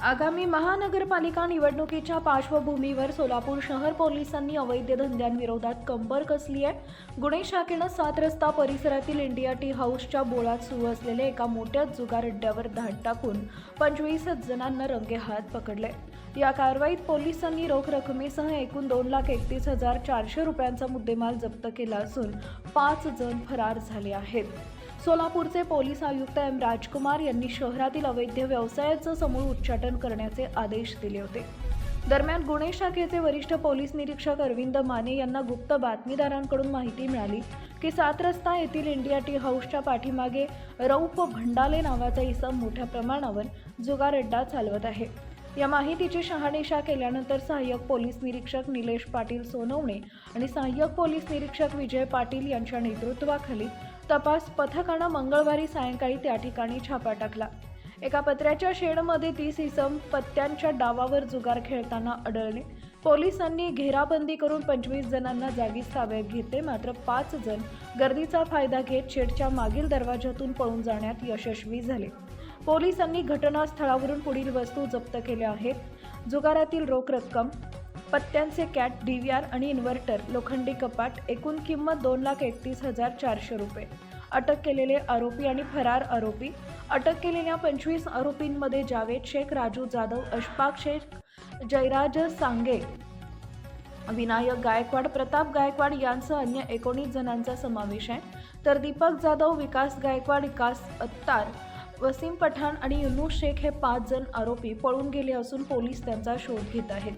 आगामी महानगरपालिका निवडणुकीच्या पार्श्वभूमीवर सोलापूर शहर पोलिसांनी अवैध धंद्यांविरोधात कंबर कसली आहे? गुन्हे शाखेनं सात रस्ता परिसरातील इंडिया टी हाऊसच्या बोळात सुरू असलेल्या एका मोठ्या जुगार अड्ड्यावर धाड टाकून पंचवीस जणांना रंगेहात पकडले. या कारवाईत पोलिसांनी रोख रकमेसह एकूण दोन लाख एकतीस हजार चारशे रुपयांचा मुद्देमाल जप्त केला असून पाच जण फरार झाले आहेत. सोलापूरचे पोलीस आयुक्त एम राजकुमार यांनी शहरातील अवैध व्यवसायाचं समूळ उच्चाटन करण्याचे आदेश दिले होते. दरम्यान गुन्हे शाखेचे वरिष्ठ पोलीस निरीक्षक अरविंद माने यांना गुप्त बातमीदारांकडून माहिती मिळाली की सात रस्ता येथील इंडिया टी हाऊसच्या पाठीमागे रौप भंडाले नावाचा इसम मोठ्या प्रमाणावर जुगार अड्डा चालवत आहे. या माहितीची शहानिशा केल्यानंतर सहाय्यक पोलीस निरीक्षक निलेश पाटील सोनवणे आणि सहाय्यक पोलीस निरीक्षक विजय पाटील यांच्या नेतृत्वाखाली तपास पथकानं मंगळवारी सायंकाळी त्या ठिकाणी छापा टाकला. एका पत्र्याच्या शेडमध्ये तीस इसम पत्त्यांच्या डावावर जुगार खेळताना आढळले. पोलिसांनी घेराबंदी करून पंचवीस जणांना जागीच ताब्यात घेतले मात्र पाच जण गर्दीचा फायदा घेत शेडच्या मागील दरवाजातून पळून जाण्यात यशस्वी झाले. पोलिसांनी घटनास्थळावरून पुढील वस्तू जप्त केल्या आहेत. जुगारातील रोख रक्कम पत्त्यांचे कॅट डी व्ही आर आणि इन्व्हर्टर लोखंडी कपाट एकूण किंमत दोन लाख एकतीस हजार चारशे रुपये. अटक केलेले आरोपी आणि फरार आरोपी. अटक केलेल्या पंचवीस आरोपींमध्ये जावेद शेख राजू जाधव अशफाक शेख जयराज सांगे विनायक गायकवाड प्रताप गायकवाड यांसह अन्य एकोणीस जणांचा समावेश आहे. तर दीपक जाधव विकास गायकवाड विकास अत्तार वसीम पठाण आणि युनुस शेख हे पाच जण आरोपी पळून गेले असून पोलीस त्यांचा शोध घेत आहेत.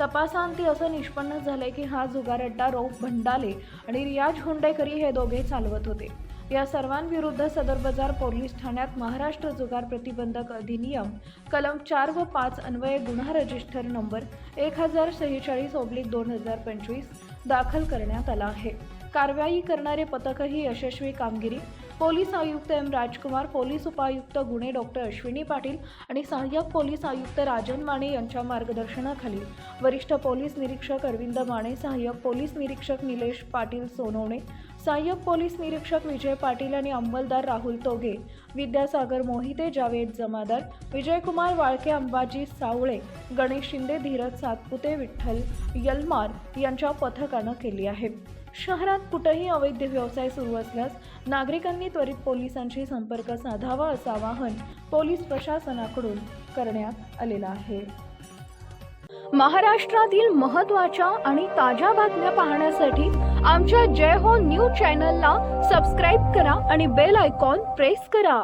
तपासांती असं निष्पन्न झालंय की हा जुगार अड्डा रौफ भंडाले आणि रियाज हुंडेकरी हे दोघे चालवत होते. या सर्वांविरुद्ध सदर बाजार पोलीस ठाण्यात महाराष्ट्र जुगार प्रतिबंधक अधिनियम कलम चार व पाच अन्वये गुन्हा रजिस्टर नंबर एक हजार सेहेचाळीस ओब्लिक दोन हजार पंचवीस दाखल करण्यात आला आहे. कारवाई करणारे पथकही यशस्वी कामगिरी. पोलीस आयुक्त एम. राजकुमार पोलीस उपायुक्त गुन्हे डॉक्टर अश्विनी पाटील आणि सहाय्यक पोलीस आयुक्त राजन माने यांच्या मार्गदर्शनाखाली वरिष्ठ पोलीस निरीक्षक अरविंद माने सहाय्यक पोलीस निरीक्षक निलेश पाटील सोनवणे सहाय्यक पोलीस निरीक्षक विजय पाटील आणि अंमलदार राहुल तोगे विद्यासागर मोहिते जावेद जमादार विजयकुमार वाळके अंबाजी सावळे गणेश शिंदे धीरज सातपुते विठ्ठल यलमार यांच्या पथकानं केली आहे. शहरात कुठंही अवैध व्यवसाय सुरू असल्यास नागरिकांनी त्वरित पोलिसांशी संपर्क साधावा असं आवाहन पोलीस प्रशासनाकडून करण्यात आलेलं आहे. महाराष्ट्रातील महत्त्वाच्या आणि ताज्या बातम्या पाहण्यासाठी आमच्या जय हो न्यूज चॅनलला सबस्क्राईब करा आणि बेल आयकॉन प्रेस करा.